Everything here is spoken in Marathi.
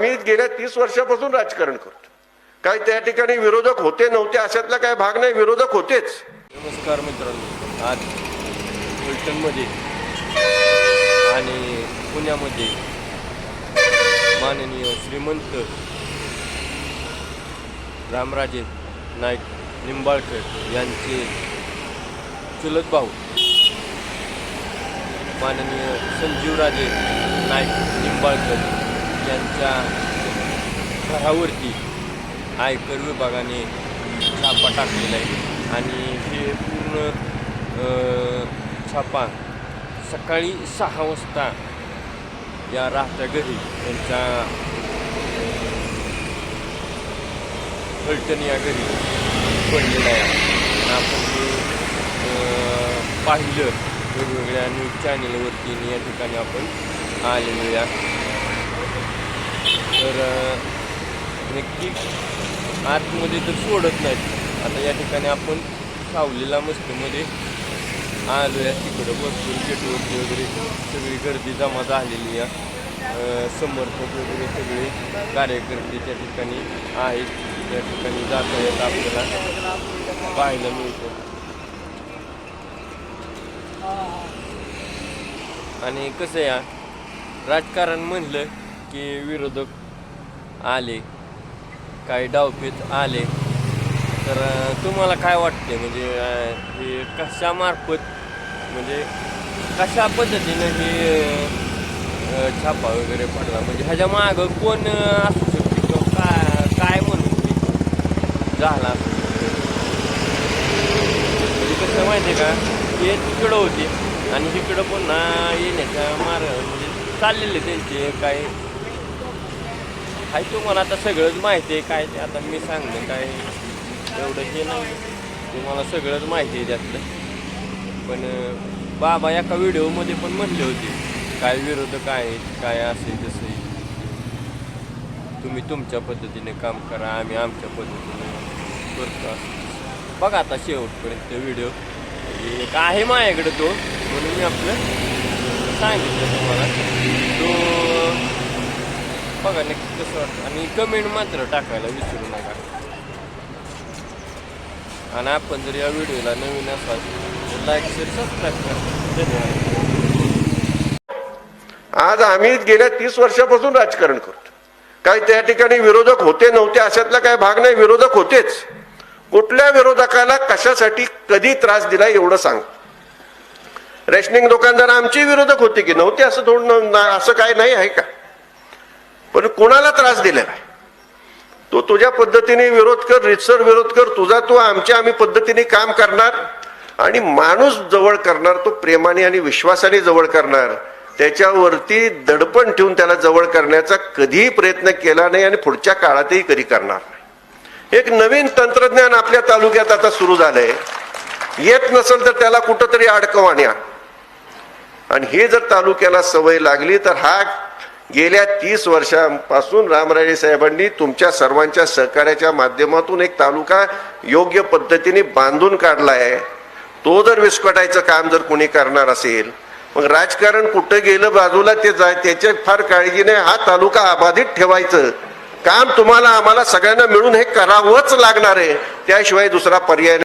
मी गेल्या तीस वर्षापासून राजकारण करतो. काय त्या ठिकाणी विरोधक होते नव्हते अशातला काय भाग नाही विरोधक होतेच. नमस्कार मित्रांनो. आज फलटणमध्ये आणि पुण्यामध्ये माननीय श्रीमंत रामराजे नाईक निंबाळकर यांचे चुलत भाऊ माननीय संजीवराजे नाईक निंबाळकर त्यांच्या घरावरती आयकर विभागाने छापा टाकलेला आहे. आणि हे पूर्ण छापा सकाळी सहा वाजता या राहत्या घरी त्यांच्या फलटण या घरी पडलेला आहे. आपण ते पाहिलं. वेगवेगळ्या न्यूज चॅनेलवरती या ठिकाणी आपण आलेलो या तर नक्की आतमध्ये तर सोडत नाहीत. आता या ठिकाणी आपण सावलीला मस्तीमध्ये आलो या तिकडं बसून गेटवरती वगैरे सगळी गर्दी जमा झालेली आहे. समर्थक वगैरे सगळे कार्यकर्ते त्या ठिकाणी आहेत. त्या ठिकाणी जाता येत आपल्याला. पाहायला मिळतं. आणि कसं या राजकारण म्हणलं की विरोधक आले काही डावपेच आले. तर तुम्हाला काय वाटते म्हणजे हे कशामार्फत म्हणजे कशा पद्धतीनं हे छापा वगैरे पडला? म्हणजे ह्याच्या मागं कोण असू शकते किंवा काय काय म्हणून झाला असू? शकते म्हणजे कसं माहिती आहे का? हे तिकडं होते आणि तिकडं पुन्हा येण्याच्या मार म्हणजे चाललेले त्यांचे काय हाय तुम्हाला आता सगळंच माहिती आहे काय ते. आता मी सांगतो काय एवढं हे नाही. तुम्हाला सगळंच माहिती आहे त्यातलं. पण बाबा एका व्हिडिओमध्ये पण म्हणले होते काय विरोधक आहेत काय असे तसे. तुम्ही तुमच्या पद्धतीने काम करा आम्ही आमच्या पद्धतीने करतो. बघा आता शेवटपर्यंत व्हिडिओ. एक आहे माझ्याकडे तो म्हणून मी आपलं सांगितलं तुम्हाला. तो बघा नक्की कसं वाटतं. आणि कमेंट मात्र टाकायला विसरू नका. आणि आपण जर या व्हिडिओला नवीन असाल तर लाईक शेअर सबस्क्राईब करा. धन्यवाद. आज आम्ही गेल्या तीस वर्षापासून राजकारण करतो. काय त्या ठिकाणी विरोधक होते नव्हते अशातला काय भाग नाही विरोधक होतेच. कुठल्या विरोधकाला कशासाठी कधी त्रास दिला एवढं सांग. रेशनिंग दुकानदार आमचे विरोधक होते की नव्हते असं थोडं ना- असं काय नाही आहे का? पण कोणाला त्रास दिलेला आहे तो तुझ्या पद्धतीने विरोध कर रितसर विरोध कर तुझा तो आमच्या आम्ही पद्धतीने काम करणार आणि माणूस जवळ करणार तो प्रेमाने आणि विश्वासाने जवळ करणार त्याच्यावरती दडपण ठेवून त्याला जवळ करण्याचा कधीही प्रयत्न केला नाही आणि पुढच्या काळातही कधी करणार नाही. एक नवीन तंत्रज्ञान आपल्या तालुक्यात आता सुरू झालंय. येत नसेल तर त्याला कुठंतरी अडकवाण्या आणि हे जर तालुक्याला सवय लागली तर हा गेल्या तीस वर्षांपासून रामराजे साहेबांनी तुमच्या सर्वांच्या सहकार्याच्या माध्यमातून एक तालुका योग्य पद्धतीने बांधून काढला आहे. तो जर विस्कटायचं काम जर कोणी करणार असेल मग राजकारण कुठं गेलं बाजूला ते जाय त्याच्या फार काळजीने हा तालुका अबाधित ठेवायचं. काम तुम्हाला आम्हाला सगळ्यांना मिळून हे करावंच लागणार आहे. त्याशिवाय दुसरा पर्याय